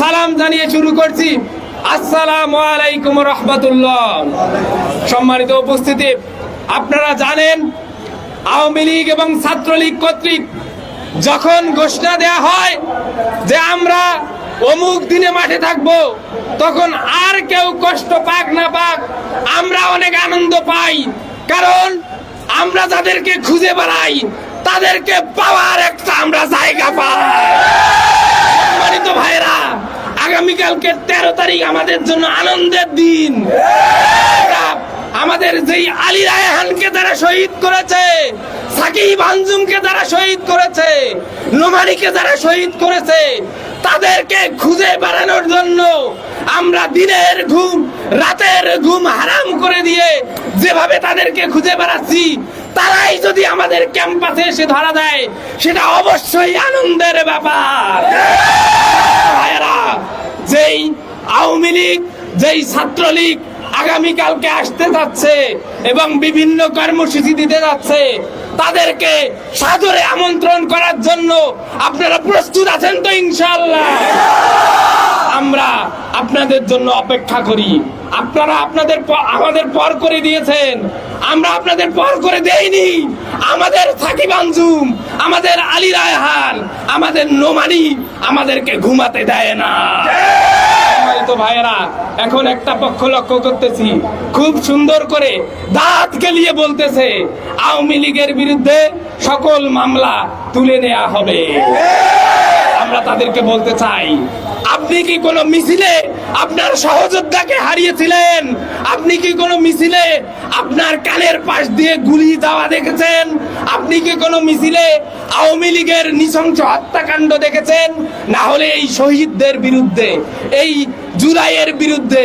সালাম জানিয়ে শুরু করছি। আসসালামু আলাইকুম রহমতুল্লাহ। সম্মানিত উপস্থিতি, আপনারা জানেন, আওয়ামী লীগ এবং ছাত্রলীগ কর্তৃক যখন ঘোষণা দেয়া হয় যে আমরা অমুক দিনে মাঠে থাকব, তখন আর কেউ কষ্ট পাক না পাক, আমরা অনেক আনন্দ পাই। কারণ আমরা যাদেরকে খুঁজে বেড়াই, তাদেরকে পাওয়ার একটা আমরা জায়গা পাই। সম্মানিত ভাইরা আগামীকালকে তেরো তারিখ আমাদের জন্য আনন্দের দিন। আমাদের যেই আলী রায়হানকে তারা শহীদ করেছে সাকিব আঞ্জুমকে যারা শহীদ করেছে নোমানিকে যারা শহীদ করেছে তাদেরকে খুঁজে বেড়ানোর জন্য আমরা দিনের ঘুম রাতের ঘুম হারাম করে দিয়ে যেভাবে তাদেরকে খুঁজে বেড়াচ্ছি তারাই যদি আমাদের ক্যাম্পাসে এসে ধরা দেয় সেটা অবশ্যই আনন্দের ব্যাপার। ভাইয়েরা যেই আওয়ামী লীগ, যেই ছাত্রলীগ আগামীকালকে আসতে যাচ্ছে এবং বিভিন্ন কর্মসূচি দিতে যাচ্ছে, তাদেরকে সাদরে আমন্ত্রণ করার জন্য আপনারা প্রস্তুত আছেন তো ইনশাল্লাহ আমরা আপনাদের জন্য অপেক্ষা করি। আপনারা আপনাদের আমাদের পর করে দিয়েছেন। আমরা আপনাদের পর করে দেইনি। আমাদের সাকিব আঞ্জুম, আমাদের আলী রায়হান, আমাদের নোমানি আমাদেরকে ঘুমাতে দেয় না। ভাইয়েরা, এখন একটা পক্ষ লক্ষ্য করতেছি। খুব সুন্দর করে দাঁত গেলিয়ে বলতেছে, আওয়ামী লীগের বিরুদ্ধে সকল মামলা তুলে নেওয়া হবে। আমরা তাদেরকে বলতে চাই আপনি কি কোনো মিছিলে আপনার সহযোদ্ধাকে হারিয়েছিলেন? আপনি কি কোনো মিছিলে আপনার কানের পাশ দিয়ে গুলি যাওয়া দেখেছেন? আপনি কি কোনো মিছিলে আওয়ামী লীগের নৃশংস হত্যাকাণ্ড দেখেছেন? না হলে এই শহীদদের বিরুদ্ধে, এই জুলাইয়ের বিরুদ্ধে,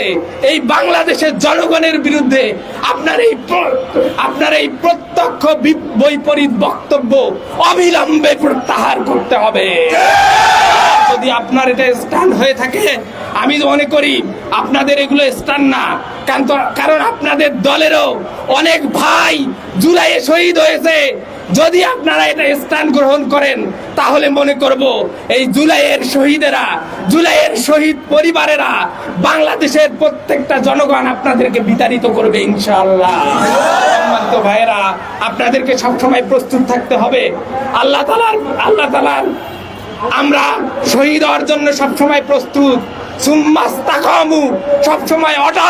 এই বাংলাদেশের জনগণের বিরুদ্ধে আপনার এই আপনার এই প্রত্যক্ষ বৈপরীত বক্তব্য অবিলম্বে প্রত্যাহার করতে হবে। যদি আপনার এটা স্ট্যান্ড হয়ে থাকে, আমি মনে করি আপনাদের এগুলো স্ট্যান্ড না। কারণ আপনাদের দলেরও অনেক ভাই জুলাইয়ে শহীদ হয়েছে। যদি আপনারা এটা স্ট্যান্ড গ্রহণ করেন, তাহলে মনে করব এই জুলাইয়ের শহীদেরা, জুলাইয়ের শহীদ পরিবারেরা বাংলাদেশের প্রত্যেকটা জনগণ আপনাদেরকে বিতাড়িত করবে ইনশাআল্লাহ। সম্মানিত ভাইয়েরা, আপনাদেরকে সবসময় প্রস্তুত থাকতে হবে। আল্লাহ তালার আল্লাহ তালার আমরা শহীদ হওয়ার জন্য সবসময় প্রস্তুত। সুম্মাস্তাকামু সবসময় অটল।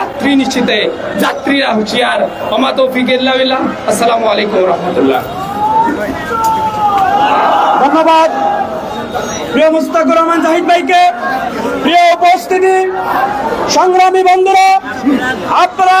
রাত্রি নিশ্চিতে যাত্রীরা হুঁশিয়ার। ওমা তৌফিক ইল্লা আসসালামু আলাইকুম রহমতুল্লাহ। ধন্যবাদ। প্রিয় মুস্তাকুর রহমান জাহিদ ভাইকে প্রিয় উপস্থিতি সংগ্রামী বন্ধুরা আপনারা